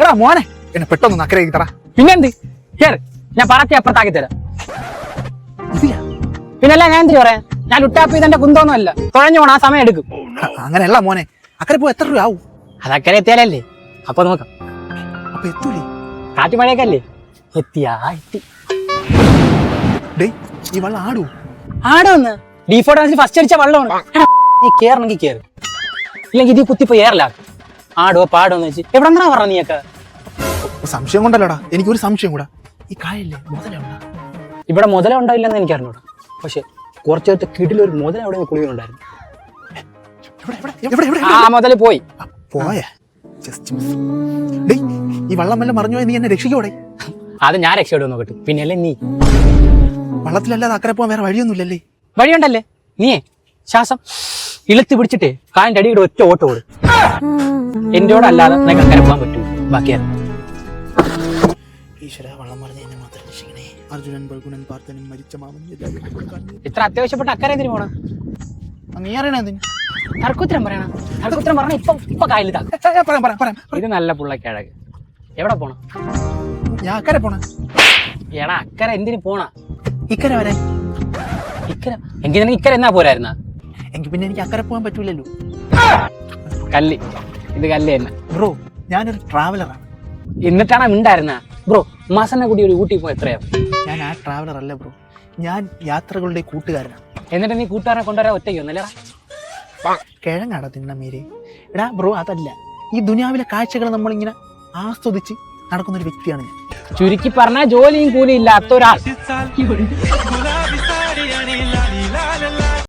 എടാ മോനെ. എന്നെ പെട്ടെന്ന് നക്കരയാക്കി തറ പിന്നെന്ത്? കേറ്. ഞാൻ പറത്തി അപ്പുറത്താക്കി തരാം. പിന്നല്ല ഞാൻ എന്തിനു പറയാ? ഞാൻ ലുട്ടാപ്പ് ചെയ്തെന്റെ കുന്തോന്നുമല്ല തുഴഞ്ഞു പോണ ആ സമയം എടുക്കും. അങ്ങനെയല്ല മോനെ. അക്കരെ പോ എത്ര രൂപ ആവും അതക്കരെ എത്തിയാലല്ലേ? അപ്പൊ നോക്കാം. അപ്പൊ എത്തൂലേ? കാറ്റ് മഴയൊക്കെ അല്ലേ എത്തിയാ എത്തി. ഡേയ് ഈ വള്ളം ആടൂ? ആടോന്ന്. വന്ന് ഡീഫോർട്ട് ഫസ്റ്റ് അടിച്ച വള്ളമാണ്. നീ കേറണമെങ്കിൽ കേറ്. ഇല്ലെങ്കിൽ ഇതി കുത്തിപ്പോ ഏറല ആടോ പാടോന്ന് വെച്ച്. എവിടെ നിന്നാ പറഞ്ഞ നീയൊക്കെ? സംശയം കൊണ്ടല്ലടാ. എനിക്കൊരു സംശയം കൂടാ. ഈ കായല്ലേ മുതലുണ്ടാ ഇവിടെ മുതല ഉണ്ടായില്ലെന്ന് എനിക്ക് അറിഞ്ഞൂടാ പക്ഷെ കുറച്ചു നേരത്തെ കിടിലൊരു മുതല അവിടെ കുളിയുണ്ടായിരുന്നു ആ മുതൽ പോയി. പോയേ. ഈ വള്ളം വല്ല മറിഞ്ഞു നീ എന്നെ രക്ഷിക്കോടെ അത് ഞാൻ രക്ഷപ്പെടും നോക്കട്ടെ പിന്നെയല്ലേ നീ? വള്ളത്തിലല്ലാതെ അക്കരെ പോകാൻ വേറെ വഴിയൊന്നുമില്ലല്ലേ? വഴിയുണ്ടല്ലേ? നീ ശ്വാസം ഇളുത്തി പിടിച്ചിട്ട് കാലിന്റെ അടിയുടെ ഒറ്റ ഓട്ടം ഓട്. എന്റോടല്ലാതെ നിനക്ക് അക്കരെ പോകാൻ പറ്റൂ. ബാക്കിയാ. ഈശ്വര വള്ളം മറിഞ്ഞ എന്നെ മാത്രം രക്ഷിക്കണേ. അർജുനൻ ബൽഗുണൻ പാർത്ഥനും മരിച്ച മാമൻ ഇത്ര അത്യാവശ്യപ്പെട്ട അക്കരെ എന്തിനു പോണ? നീ അറിയണേ എന്തിന്? തർക്കുത്തരം പറയണ. തർക്കുത്തരം പറഞ്ഞ ഇപ്പൊ ഇപ്പൊ കായലിൽ പറയാം പറയാം പറയാം. ഇത് നല്ല പുള്ളക്കിഴക്ക് എവിടെ പോണം? ഞാൻ അക്കരെ പോണ. എടാ അക്കരെ എന്തിനു പോണ? ഇക്കരെ വരെ. ഇക്കര? എങ്കിൽ നിനക്ക് ഇക്കര എന്നാ പോരായിരുന്ന? എങ്കിൽ പിന്നെ എനിക്ക് അക്കരെ പോകാൻ പറ്റൂലല്ലോ. കല്ല്. ഇത് കല്ല് തന്നെ. ബ്രോ ഞാനൊരു ട്രാവലറാണ് എന്നിട്ടാണ് മിണ്ടായിരുന്ന? ബ്രോ മാസനെ കൂടി ഒരു ഊട്ടി പോയി എത്രയാ? ഞാൻ ആ ട്രാവലർ അല്ല ബ്രോ. ഞാൻ യാത്രകളുടെ കൂട്ടുകാരനാണ് എന്നിട്ട് നീ കൂട്ടുകാരനെ കൊണ്ടുവരാൻ ഒറ്റയ്ക്ക് ഒന്നല്ലടാ കിഴങ്ങാടാ തിന്ന മീരെ. എടാ ബ്രോ അതല്ല. ഈ ദുനിയാവിലെ കാഴ്ചകൾ നമ്മളിങ്ങനെ ആസ്വദിച്ച് നടക്കുന്ന ഒരു വ്യക്തിയാണ് ഞാൻ. ചുരുക്കി പറഞ്ഞാൽ ജോലിയും കൂലിയും ഇല്ലാത്ത ഒരാൾ.